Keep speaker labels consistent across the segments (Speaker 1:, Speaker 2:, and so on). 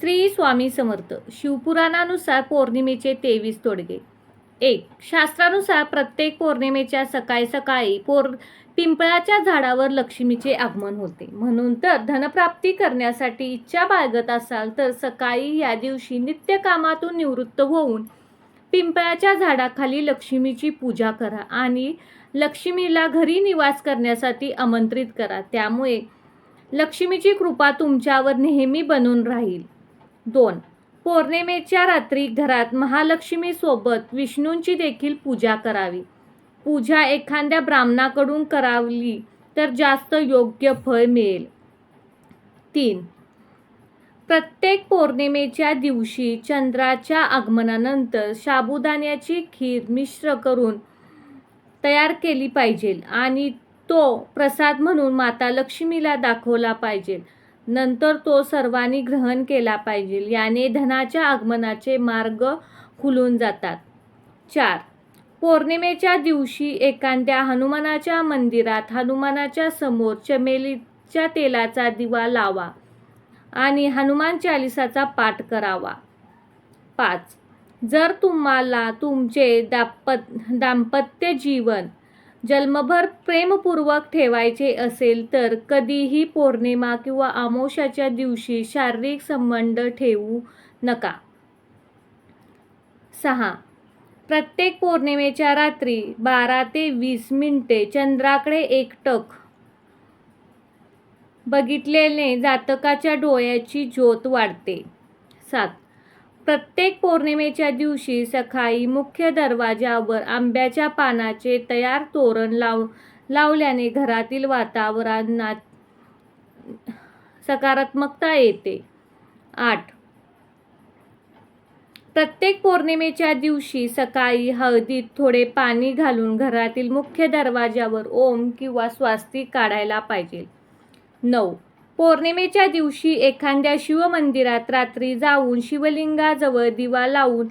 Speaker 1: श्री स्वामी समर्थ शिवपुराणानुसार पौर्णिमेचे तेवीस तोडगे. एक शास्त्रानुसार प्रत्येक पौर्णिमेच्या सकाळी सकाळी पौर पिंपळाच्या झाडावर लक्ष्मीचे आगमन होते. म्हणून तर धनप्राप्ती करण्यासाठी इच्छा बाळगत असाल तर सकाळी या दिवशी नित्य कामातून निवृत्त होऊन पिंपळाच्या झाडाखाली लक्ष्मीची पूजा करा आणि लक्ष्मीला घरी निवास करण्यासाठी आमंत्रित करा. त्यामुळे लक्ष्मीची कृपा तुमच्यावर नेहमी बनून राहील. दोन. पौर्णिमेच्या रात्री घरात महालक्ष्मीसोबत विष्णूंची देखील पूजा करावी. पूजा एखाद्या ब्राह्मणाकडून करावली तर जास्त योग्य फळ मिळेल. तीन. प्रत्येक पौर्णिमेच्या दिवशी चंद्राच्या आगमनानंतर साबुदाण्याची खीर मिश्र करून तयार केली पाहिजे आणि तो प्रसाद म्हणून माता लक्ष्मीला दाखवला पाहिजे. नंतर तो सर्वांनी ग्रहण केला पाहिजे. याने धनाच्या आगमनाचे मार्ग खुलून जातात. चार. पौर्णिमेच्या दिवशी एखाद्या हनुमानाच्या मंदिरात हनुमानाच्या समोर चमेलीच्या तेलाचा दिवा लावा आणि हनुमान चालिसाचा पाठ करावा. पाच. जर तुम्हाला तुमचे दाम्पत दाम्पत्य जीवन जन्मभर प्रेमपूर्वक ठेवायचे असेल तर कधीही पौर्णिमा किंवा आमोशाच्या दिवशी शारीरिक संबंध ठेवू नका. सहा. प्रत्येक पौर्णिमेच्या रात्री बारा ते वीस मिनिटे चंद्राकडे एकटक बघितलेले जातकाच्या डोळ्याची ज्योत वाढते. सात. प्रत्येक पौर्णिमेच्या दिवशी सकाळी मुख्य दरवाजावर आंब्याच्या पानाचे तयार तोरण लाव लावल्याने घरातील वातावरणात सकारात्मकता येते. आठ. प्रत्येक पौर्णिमेच्या दिवशी सकाळी हळदीत थोडे पाणी घालून घरातील मुख्य दरवाजावर ओम किंवा स्वास्तिक काढायला पाहिजे. नऊ. पौर्णिमेच्या दिवशी एखाद्या शिवमंदिरात रात्री जाऊन शिवलिंगाजवळ दिवा लावून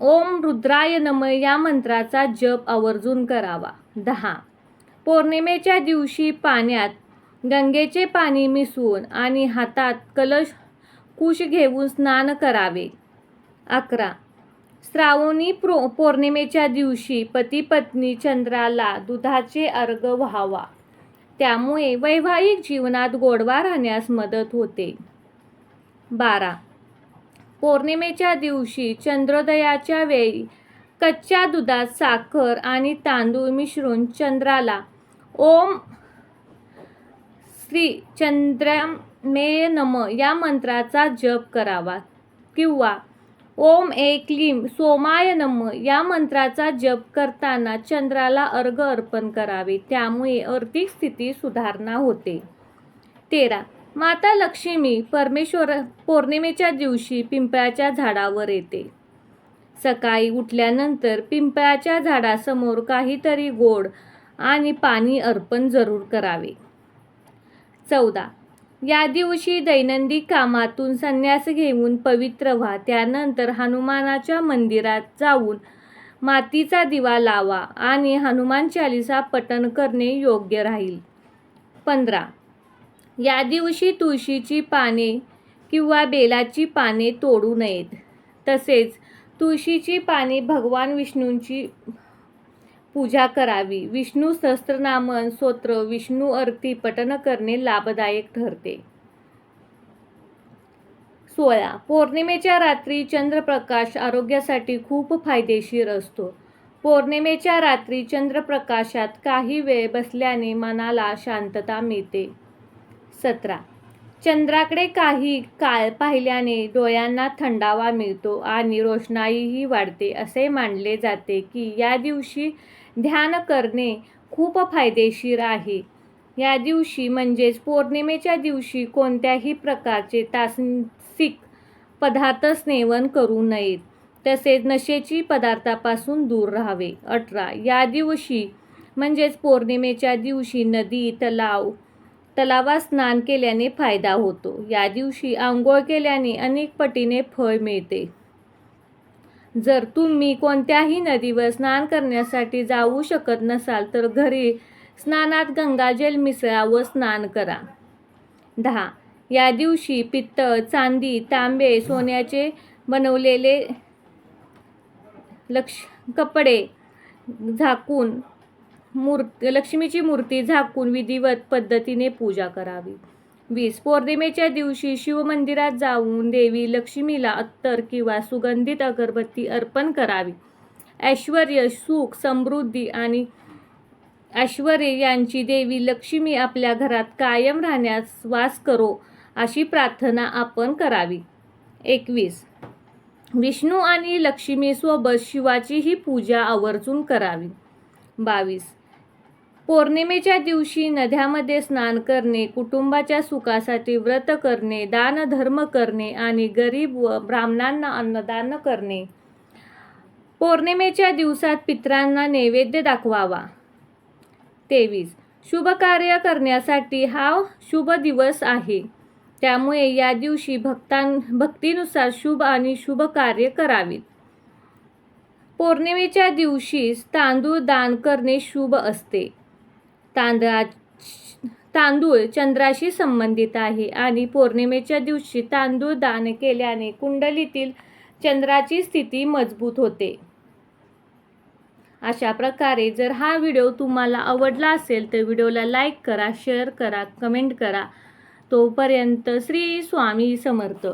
Speaker 1: ओम रुद्राय नम या मंत्राचा जप आवर्जून करावा. दहा. पौर्णिमेच्या दिवशी पाण्यात गंगेचे पाणी मिसळून आणि हातात कलश कुश घेऊन स्नान करावे. अकरा. श्रावणी प्रो पौर्णिमेच्या दिवशी पती पत्नी चंद्राला दुधाचे अर्घ व्हावा. त्यामुळे वैवाहिक जीवनात गोडवा राहण्यास मदत होते. बारा. पौर्णिमेच्या दिवशी चंद्रोदयाच्या वेळी कच्च्या दुधात साखर आणि तांदूळ मिसळून चंद्राला ओम श्री चंद्रमे नम या मंत्राचा जप करावा किंवा ओम एक क्लीम सोमाय नम या मंत्राचा जप करताना चंद्राला अर्घ अर्पण करावे. त्यामुळे आर्थिक स्थिती सुधारणा होते. तेरा. माता लक्ष्मी परमेश्वर पौर्णिमेच्या दिवशी पिंपळाच्या झाडावर येते. सकाळी उठल्यानंतर पिंपळाच्या झाडासमोर काहीतरी गोड आणि पाणी अर्पण जरूर करावे. चौदा. या दिवशी दैनंदिन कामातून संन्यास घेऊन पवित्र व्हा. त्यानंतर हनुमानाच्या मंदिरात जाऊन मातीचा दिवा लावा आणि हनुमान चालिसा पठण करणे योग्य राहील. पंधरा. या दिवशी तुळशीची पाने किंवा बेलाची पाने तोडू नयेत. तसेच तुळशीची पाने भगवान विष्णूंची पूजा करावी. विष्णू सहस्त्रनामन स्तोत्र विष्णू अर्थी पठन करणे लाभदायक ठरते. सोळा. पौर्णिमेच्या रात्री चंद्रप्रकाश आरोग्यासाठी खूप फायदेशीर असतो. पौर्णिमेच्या रात्री चंद्रप्रकाशात काही वेळ बसल्याने मनाला शांतता मिळते. सतरा. चंद्राकडे काही काळ पाहिल्याने डोळ्यांना थंडावा मिळतो आणि रोषणाईही वाढते असे मानले जाते की या दिवशी ध्यान करणे खूप फायदेशीर आहे. या दिवशी म्हणजेच पौर्णिमेच्या दिवशी कोणत्याही प्रकारचे तासिक पदार्थ सेवन करू नयेत तसेच नशेची पदार्थापासून दूर राहावे. अठरा. या दिवशी म्हणजेच पौर्णिमेच्या दिवशी नदी तलाव तलावात स्नान केल्याने फायदा होतो. या दिवशी आंघोळ केल्याने अनेक पटीने फळ मिळते. जर तुम्ही कोणत्याही नदीवर स्नान करण्यासाठी जाऊ शकत नसाल तर घरी स्नानात गंगाजल मिसळा व स्नान करा. दहा. या दिवशी पित्तळ चांदी तांबे सोन्याचे बनवलेले लक्ष कपडे झाकून मूर्त लक्ष्मीची मूर्ती झाकून विधिवत पद्धतीने पूजा करावी. वीस पौर्णिमेच्या दिवशी शिवमंदिरात जाऊन देवी लक्ष्मीला अत्तर किंवा सुगंधित अगरबत्ती अर्पण करावी. ऐश्वर सुख समृद्धी आणि ऐश्वर्य यांची देवी लक्ष्मी आपल्या घरात कायम राहण्यास वास करो अशी प्रार्थना आपण करावी. एकवीस विष्णू आणि लक्ष्मीसोबत शिवाचीही पूजा आवर्जून करावी. बावीस पौर्णिमेच्या दिवशी नद्यामध्ये स्नान करणे कुटुंबाच्या सुखासाठी व्रत करणे दानधर्म करणे आणि गरीब व ब्राह्मणांना अन्नदान करणे. पौर्णिमेच्या दिवसात पितरांना नैवेद्य दाखवावा. तेवीस. शुभ कार्य करण्यासाठी हा शुभ दिवस आहे. त्यामुळे या दिवशी भक्तां भक्तीनुसार शुभ आणि शुभ कार्य करावीत. पौर्णिमेच्या दिवशी तांदूळ दान करणे शुभ असते. तांदळा तांदूळ चंद्राशी संबंधित आहे आणि पौर्णिमेच्या दिवशी तांदूळ दान केल्याने कुंडलीतील चंद्राची स्थिती मजबूत होते. अशा प्रकारे जर हा व्हिडिओ तुम्हाला आवडला असेल तर व्हिडिओला लाईक करा शेअर करा कमेंट करा. तोपर्यंत श्री स्वामी समर्थ.